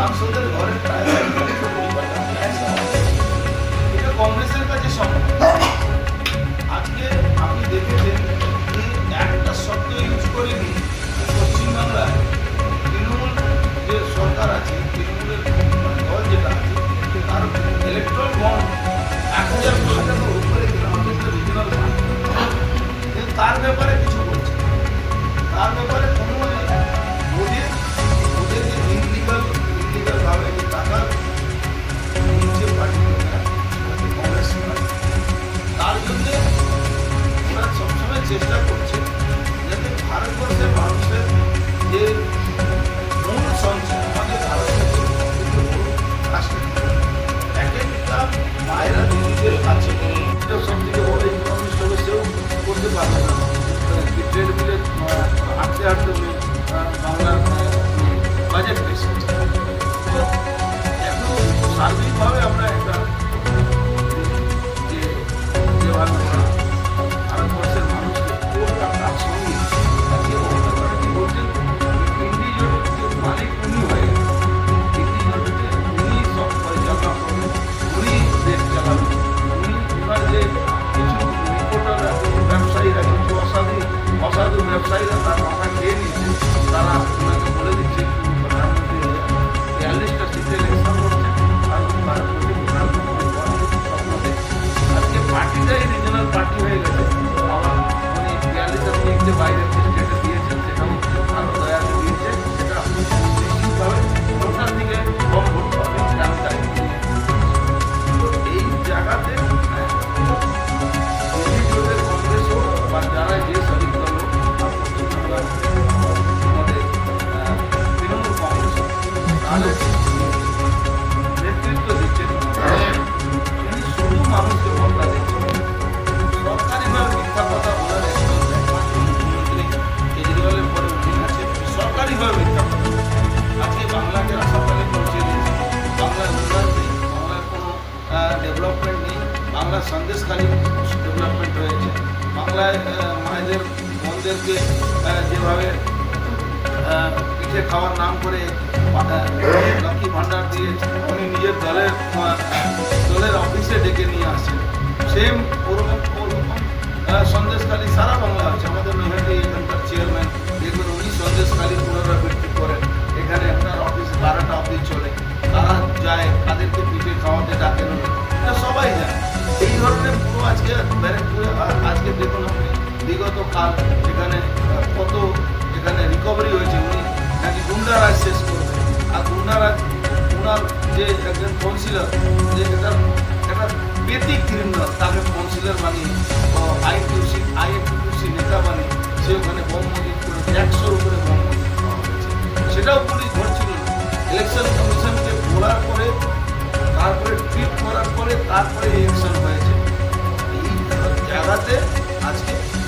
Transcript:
সাংসদের ঘরের এটা কংগ্রেসের কাছে সম্ভব। আজকে আপনি দেখেছেন একটা শব্দ ইউজ করেনি পশ্চিমবাংলায়। তৃণমূল যে সরকার আছে, তৃণমূলের মানে দল যেটা আছে, তার ইলেকট্রল বন্ড তার ব্যাপারে কিছু বলছে। তার ব্যাপারে বাংলার সন্দেশকালীন ডেভেলপমেন্ট রয়েছে। বাংলায় মায়েদের মনদেরকে যেভাবে পিঠে খাওয়ার নাম করে লক্ষ্মী ভাণ্ডার দিয়ে উনি নিজের দলের দলের অফিসে ডেকে নিয়ে আসছেন সেম ওরকম সন্দেশকালী সারা বাংলা আজকে ব্যারেকপুরে আজকে দেখুন আপনি বিগত কাল এখানে কত এখানে রিকভারি হয়েছে, উনি নাকি গুন্ডারাজ শেষ করবে। আর গুন্ডারাজ ওনার যে একজন কাউন্সিলর যে এটা একটা বেতিক ক্রিমিনাল তাকে কাউন্সিলর বানিয়ে আইটিউসি আইএফটিউসি নেতা বানিয়ে, সে ওখানে বম মজুদ করে একশোর উপরে বম মজুদ সেটাও পুলিশ ধরছিল ইলেকশন কমিশনকে বলার পরে, তারপরে ট্রিট করার পরে, তারপরে ইলেকশন হয়েছে। মেলাতে আজকে